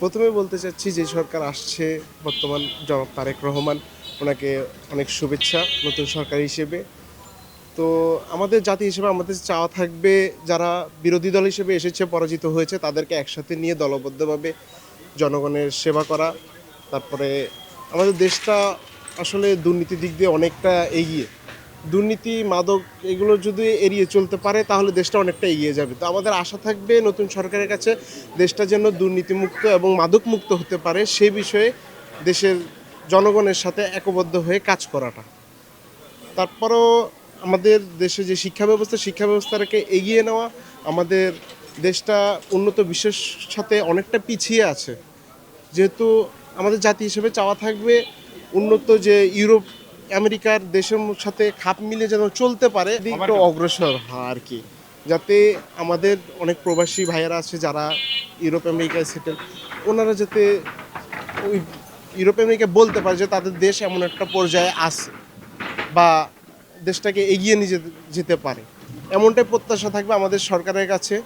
প্রথমে বলতে চাচ্ছি যে সরকার আসছে, বর্তমান জনাব তারেক রহমান, ওনাকে অনেক শুভেচ্ছা নতুন সরকার হিসেবে। তো আমাদের জাতি হিসেবে আমাদের চাওয়া থাকবে, যারা বিরোধী দল হিসেবে এসেছে, পরাজিত হয়েছে, তাদেরকে একসাথে নিয়ে দলবদ্ধভাবে জনগণের সেবা করা। তারপরে আমাদের দেশটা আসলে দুর্নীতির দিক দিয়ে অনেকটা এগিয়ে। দুর্নীতি, মাদক এগুলো যদি এড়িয়ে চলতে পারে, তাহলে দেশটা অনেকটা এগিয়ে যাবে। তো আমাদের আশা থাকবে নতুন সরকারের কাছে দেশটা যেন দুর্নীতিমুক্ত এবং মাদক মুক্ত হতে পারে সেই বিষয়ে দেশের জনগণের সাথে একবদ্ধ হয়ে কাজ করাটা। তারপরও আমাদের দেশে যে শিক্ষা ব্যবস্থা, শিক্ষা ব্যবস্থাটাকে এগিয়ে নেওয়া আমাদের দেশটা উন্নত বিশ্বের সাথে অনেকটা পিছিয়ে আছে। যেহেতু আমাদের জাতি হিসেবে চাওয়া থাকবে উন্নত যে ইউরোপ আমেরিকার দেশের সাথে খাপ মিলে যেন চলতে পারে একটু অগ্রসর হয় আর কি। যাতে আমাদের অনেক প্রবাসী ভাইয়েরা আছে যারা ইউরোপ আমেরিকায় সেটেল ওনারা যাতে ওই ইউরোপ আমেরিকা বলতে পারে যে তাদের দেশ এমন একটা পর্যায়ে আছে বা দেশটাকে এগিয়ে নিয়ে যেতে- যেতে পারে। এমনটাই প্রত্যাশা থাকবে আমাদের সরকারের কাছে।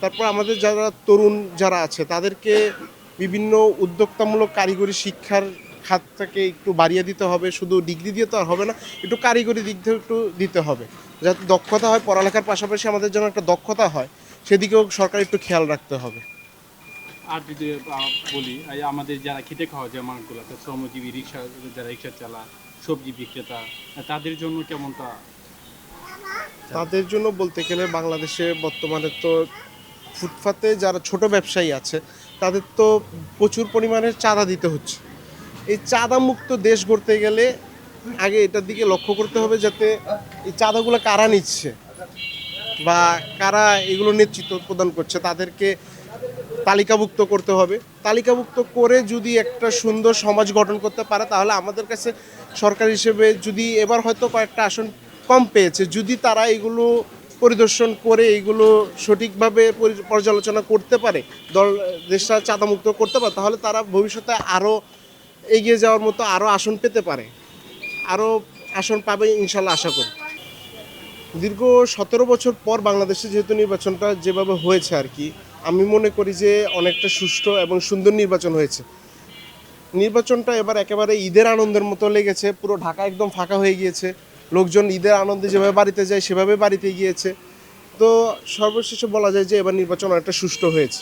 তারপর আমাদের যারা তরুণ যারা আছে তাদেরকে বিভিন্ন উদ্যোক্তামূলক কারিগরি শিক্ষার খাতটাকে একটু বাড়িয়ে দিতে হবে শুধু ডিগ্রি দিয়ে তো আর হবে না একটু কারিগরি দিক থেকে একটু দিতে হবে। যাতে দক্ষতা হয় পড়ালেখার পাশাপাশি আমাদের যেন একটা দক্ষতা হয় সেদিকেও সরকার একটু খেয়াল রাখতে হবে। আর যদি বলি আমাদের যারা খেটে খাওয়া যে মানুষগুলো শ্রমজীবী রিক্সা যারা রিক্সা চালা সবজি বিক্রেতা তাদের জন্য কেমনটা? তাদের জন্য বলতে গেলে বাংলাদেশে বর্তমানে তো ফুটপাতে যারা ছোট ব্যবসায়ী আছে তাদের তো প্রচুর পরিমাণে চাঁদা দিতে হচ্ছে। এই চাঁদা মুক্ত দেশ গড়তে গেলে আগে এটার দিকে লক্ষ্য করতে হবে যাতে এই চাঁদাগুলো কারা নিচ্ছে বা কারা এগুলো নেতৃত্ব প্রদান করছে, তাদেরকে তালিকাভুক্ত করতে হবে। তালিকাভুক্ত করে যদি একটা সুন্দর সমাজ গঠন করতে পারে, তাহলে আমাদের কাছে সরকার হিসেবে যদি এবার হয়তো কয়েকটা আসন কম পেয়েছে, যদি তারা এগুলো পরিদর্শন করে, এগুলো সঠিকভাবে পরি- পর্যালোচনা করতে পারে, দল, দেশটা চাঁদামুক্ত করতে পারে, তাহলে তারা ভবিষ্যতে আরও এগিয়ে যাওয়ার মতো আরও আসন পেতে পারে। আরও আসন পাবে ইনশাল্লাহ আশা করি। দীর্ঘ সতেরো বছর পর বাংলাদেশে যেহেতু নির্বাচনটা যেভাবে হয়েছে আর কি, আমি মনে করি যে অনেকটা সুষ্ঠু এবং সুন্দর নির্বাচন হয়েছে। নির্বাচনটা এবার একেবারে ঈদের আনন্দের মতো লেগেছে, পুরো ঢাকা একদম ফাঁকা হয়ে গিয়েছে। লোকজন ঈদের আনন্দে যেভাবে বাড়িতে যায়, সেভাবে বাড়িতে গিয়েছে। তো সর্বশেষে বলা যায় যে এবার নির্বাচন অনেকটা সুষ্ঠু হয়েছে।